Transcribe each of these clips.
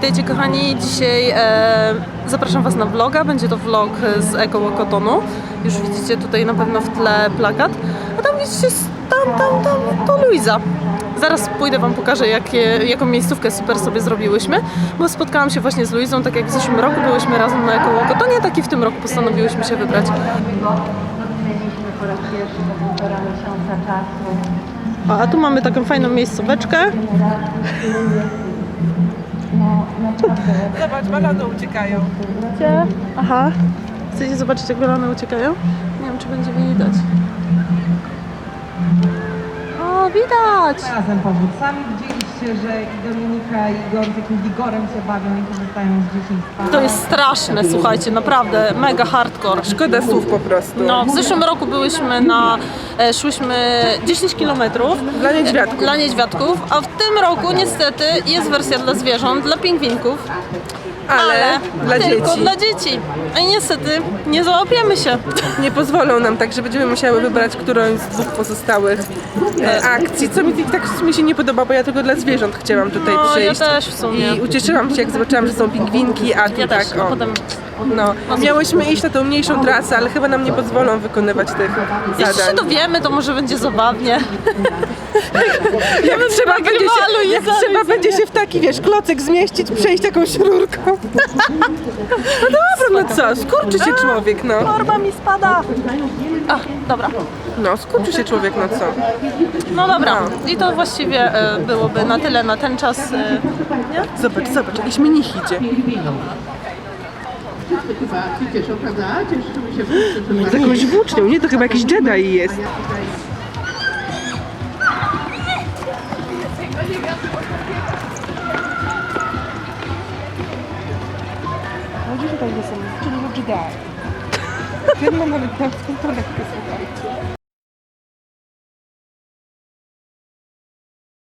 Witajcie kochani, dzisiaj e, zapraszam Was na vloga, będzie to vlog z Kotonu. Już widzicie tutaj na pewno w tle plakat, a tam widzicie, tam, tam, tam, to Luiza. Zaraz pójdę Wam pokażę, jaką miejscówkę super sobie zrobiłyśmy, bo spotkałam się właśnie z Luizą, tak jak w zeszłym roku byłyśmy razem na Eko Kotonie, tak i w tym roku postanowiłyśmy się wybrać. A tu mamy taką fajną miejscóweczkę. Zobacz, balony uciekają. Gdzie? Aha. Chcecie zobaczyć, jak balony uciekają? Nie wiem, czy będzie widać. O, widać! Razem powód. Sami że i Dominika i Igor z jakimś Igorem się bawią i korzystają z dzieciństwa. To jest straszne, słuchajcie, naprawdę mega hardcore. Szkoda słów po prostu. No, w zeszłym roku byłyśmy na, e, szłyśmy 10 km Dla niedźwiadków. dla niedźwiadków, a w tym roku niestety jest wersja dla zwierząt, dla pingwinków, Ale, dla tylko dzieci dla dzieci. A niestety nie załapiemy się. nie pozwolą nam tak, że będziemy musiały wybrać którąś z dwóch pozostałych e, akcji, co mi tak sumie się nie podoba, bo ja tylko dla zwierząt chciałam tutaj No, ja przyjść. też w sumie. I ucieszyłam się, jak zobaczyłam, że są pingwinki, a tu Ja tak, też, a o. potem No, miałyśmy iść na tą mniejszą trasę, ale chyba nam nie pozwolą wykonywać tych Jeśli się zadań. dowiemy, to może będzie zabawnie. Jak trzeba, będzie się, jak trzeba będzie się w taki, wiesz, klocek zmieścić, przejść taką śrurką. No dobra, no co, skurczy się człowiek, no. Torba mi spada. A, dobra. No, skurczy się człowiek, no co. No dobra. I to właściwie e, byłoby na tyle na ten czas. E, Zobacz, zobacz, jakiś mnich idzie. Chyba się cieszą, prawda? Cieszymy się wszyscy, że Z jakąś włócznią, nie? To chyba jakiś Jedi jest. Chodzisz tak ze sobą, czyli Jedi. Ten ma nawet słuchajcie.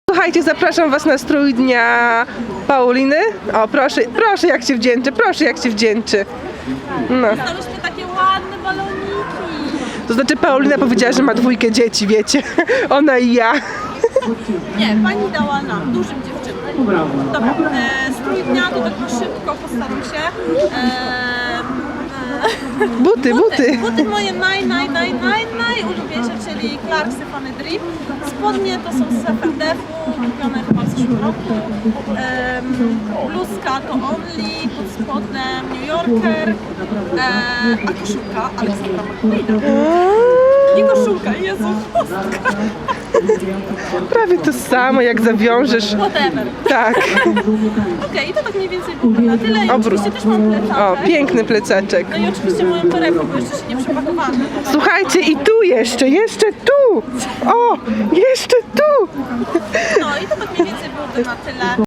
Słuchajcie, zapraszam Was na strój dnia Pauliny. O, proszę, proszę jak się wdzięczy, proszę jak się wdzięczy. No. Takie ładne baloniki. To znaczy Paulina powiedziała, że ma dwójkę dzieci, wiecie. Ona i ja. Nie, pani dała nam, dużym dziewczynom. Dobra, e, strój dnia to tak na szybko postaram się. E, Buty, buty. Buty moje naj, naj, naj, naj, najulubieńsze, czyli Clarksy Funny Drip. Spodnie to są z FRDF-u, kupione chyba w zeszłym roku. Em, bluzka to Only, pod spodem Yorker, e, a koszulka Aleksandra McQueena. Nie koszulka, Jezu, chustka. Prawie to samo, jak zawiążesz. Whatever. Tak. Okej, to tak mniej więcej byłoby na tyle. I Obrót. oczywiście też mam plecaczek. O, piękny plecaczek. No i oczywiście moją torebkę, bo jeszcze się nie przepakowałam. Słuchajcie, i tu jeszcze, jeszcze tu. O, jeszcze tu. No i to tak mniej więcej byłoby na tyle.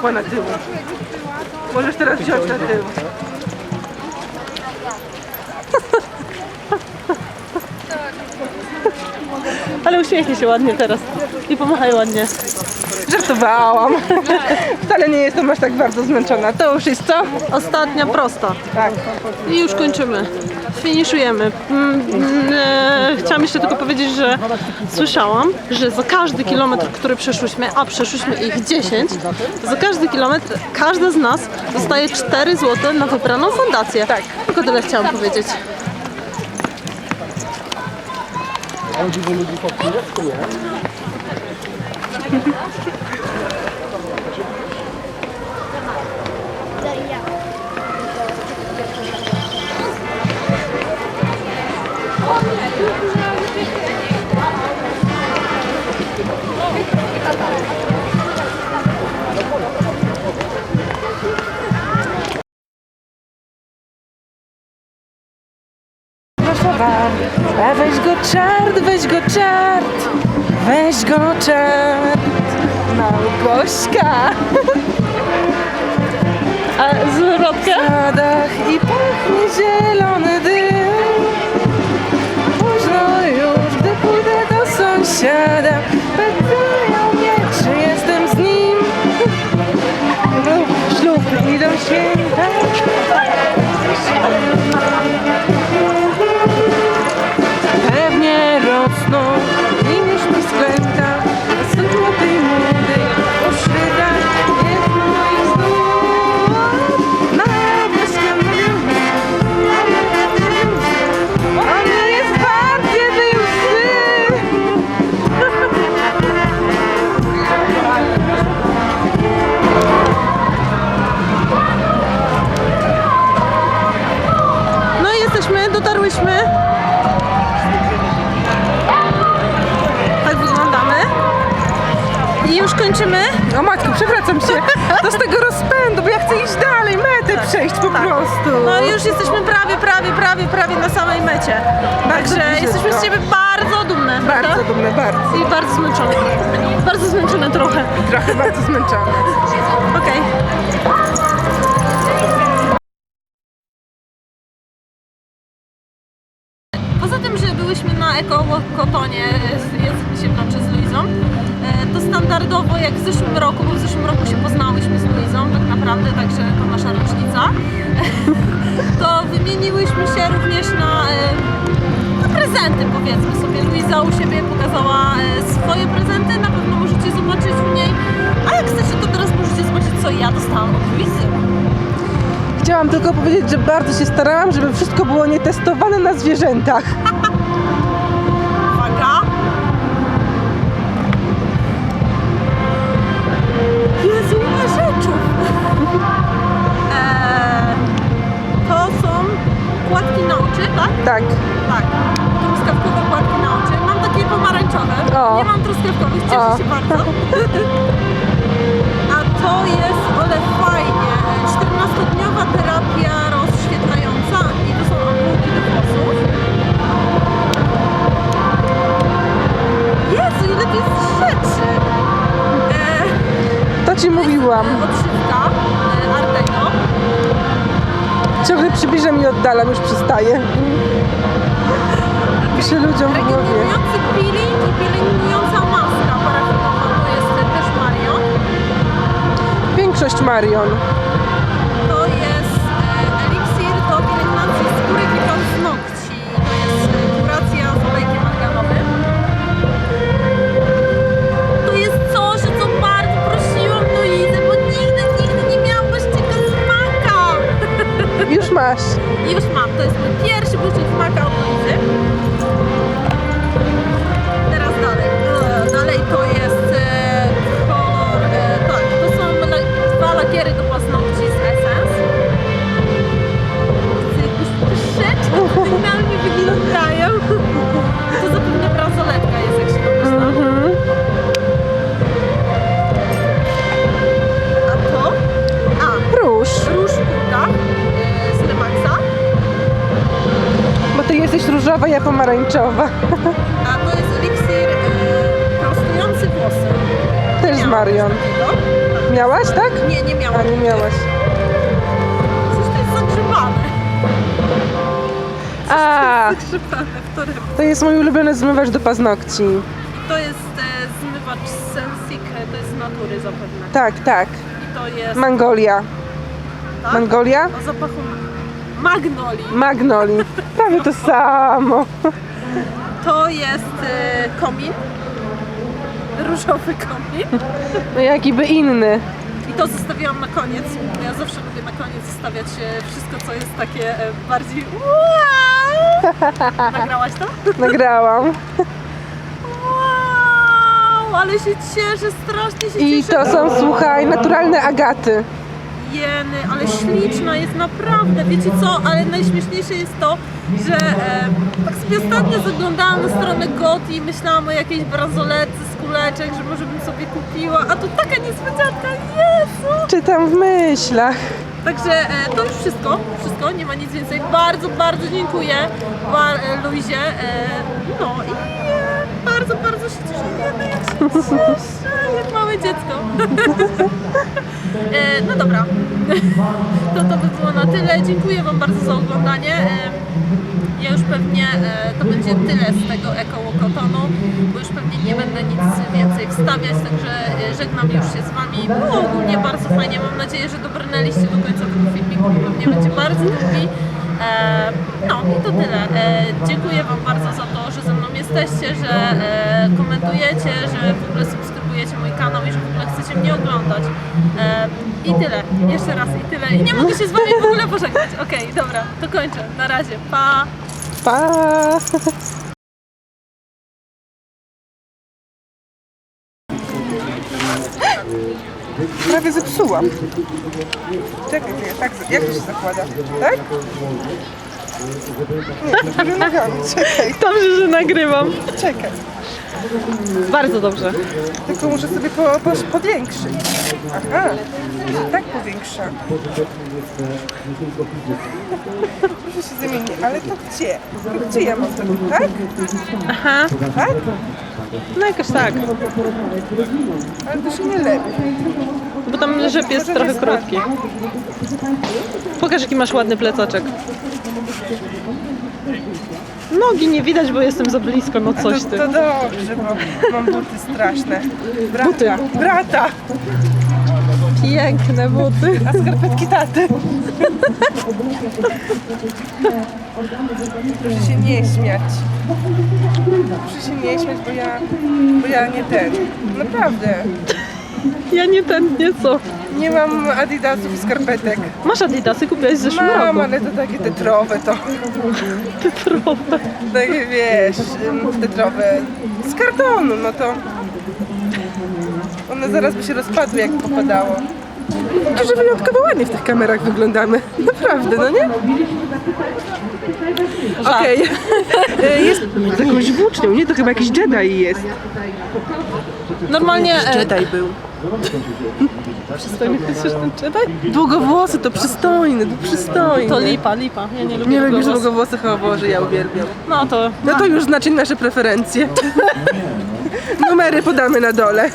wlokła na tył. Możesz teraz wziąć na tył. Ale uśmiechnij się ładnie teraz i pomachaj ładnie. Żartowałam. Wcale nie jestem aż tak bardzo zmęczona. To już jest co? Ostatnia prosta. Tak. I już kończymy. Finiszujemy. Mm, mm, e, Chciałam jeszcze tylko powiedzieć, że słyszałam, że za każdy kilometr, który przeszłyśmy, a przeszłyśmy ich 10, to za każdy kilometr każda z nas dostaje 4 zł na wybraną fundację. Tak. Tylko tyle chciałam powiedzieć. Warszawa. Thank you. A weź go czart, weź go czart, weź go czart, Małgośka. A zwrotkę? W sadach i pachnie zielony dym. Późno już, gdy pójdę do sąsiada, jesteśmy. Tak wyglądamy. I już kończymy. O matko, przewracam się To z tego rozpędu, bo ja chcę iść dalej Metę przejść po prostu No już jesteśmy prawie, prawie, prawie, prawie na samej mecie. Także jesteśmy z ciebie bardzo dumne. Bardzo prawda? dumne, bardzo I bardzo zmęczone. Bardzo zmęczone trochę. Trochę bardzo zmęczone Okej. Poza tym, że byłyśmy na Eko Kotonie, język się włączy z Luizą, e, to standardowo jak w zeszłym roku, bo w zeszłym roku się poznałyśmy z Luizą tak naprawdę, także to nasza rocznica, to wymieniłyśmy się również na, e, na prezenty powiedzmy sobie. Luiza u siebie pokazała e, swoje prezenty, na pewno możecie zobaczyć u niej, a jak chcecie to teraz możecie zobaczyć co ja dostałam od Luizy. Chciałam tylko powiedzieć, że bardzo się starałam, żeby wszystko było nietestowane na zwierzętach. Odżywka e, Artego. Ciągle przybliżam i oddalam, już przestaję. Piszę ludziom w głowie. Regenerujący peeling i pielęgnująca maska parafinowa to jest też Marion. Większość Marion. Masz. Już mam, to jest mój pierwszy bucik z maka różowa, ja pomarańczowa. A to jest eliksir e, prostujący włosy. Też z Miałam Marion. coś takiego. Miałaś, tak? Nie, nie miałam. A nie miałaś. Coś to jest zagrzebane. A, Zagrzebane w torebce. to jest mój ulubiony zmywacz do paznokci. To jest e, zmywacz Sensic, e, to jest z natury zapewne. Tak, tak. I to jest Mangolia. tak? Mangolia? o zapachu magnolii. Magnoli. Prawie to samo. To jest e, komin. Różowy komin. No jaki by inny. I to zostawiłam na koniec. Ja zawsze lubię na koniec zostawiać e, wszystko, co jest takie e, bardziej wow! Nagrałaś to? Nagrałam. Wow! Ale się cieszę, strasznie się I cieszę. to są, słuchaj, naturalne agaty. Jeny, ale śliczna jest naprawdę. Wiecie co? Ale najśmieszniejsze jest to, że e, tak sobie ostatnio zaglądałam na stronę Goti i myślałam o jakiejś bransoletce z kuleczek, że może bym sobie kupiła, a tu taka niespodzianka, Jezu! Czytam w myślach. Także e, to już wszystko, wszystko, nie ma nic więcej. Bardzo, bardzo dziękuję Bar- e, Luizie. E, no i e, bardzo, bardzo się cieszymy, jak się cieszę, jak małe dziecko. e, no dobra, to to by było na tyle. Dziękuję Wam bardzo za oglądanie. E, ja już pewnie, e, to będzie tyle z tego ekołokotonu, bo już pewnie nie będę nic więcej wstawiać, także żegnam już się z Wami. Było ogólnie bardzo fajnie, mam nadzieję, że dobrnęliście do końca tego filmiku, pewnie będzie bardzo długi. No i to tyle. Dziękuję Wam bardzo za to, że ze mną jesteście, że komentujecie, że w ogóle subskrybujecie mój kanał i że w ogóle chcecie mnie oglądać. E, I tyle. Jeszcze raz i tyle. I nie mogę się z Wami w ogóle pożegnać. Okej, dobra, to kończę. Na razie. Pa! Pa! Prawie zepsułam. Czekaj, czekaj, tak, jak to się zakłada? Tak? Nie, nogami. Czekaj, Dobrze, że nagrywam. czekaj. Bardzo dobrze. Tylko muszę sobie po, po, powiększyć. Aha, tak powiększa. Proszę się zamieni, ale to gdzie? Gdzie ja mam to? Tak? Aha, Tak? no jakoś tak. Ale to się nie lepi. Bo tam rzep jest trochę krótki. Pokaż jaki masz ładny plecaczek. Nogi nie widać, bo jestem za blisko, no coś to, ty. to dobrze, bo mam buty straszne. Brata, Buty. brata, Piękne buty. a skarpetki taty. Proszę się nie śmiać. Proszę się nie śmiać, bo ja, bo ja nie ten. Naprawdę. Ja nie ten, nie co. Nie mam adidasów i skarpetek. Masz adidasy, kupiłaś w zeszłym Mam, roku. ale to takie tetrowe to. Tetrowe. Takie wiesz, tetrowe z kartonu, no to one zaraz by się rozpadły jak popadało. To, że wyjątkowo ładnie w tych kamerach wyglądamy. Naprawdę, no nie? Okej. Y, Jest z jakąś włócznią, nie? To chyba jakiś Jedi jest. Normalnie... E, Jedi był. Przystojny jesteś ten Jedi? Długowłosy to przystojny, to przystojny. To lipa, lipa. Ja nie lubię Nie lubisz długowłosych. długowłosych, o Boże, ja uwielbiam. No to... No to już znaczy nasze preferencje. Numery podamy na dole.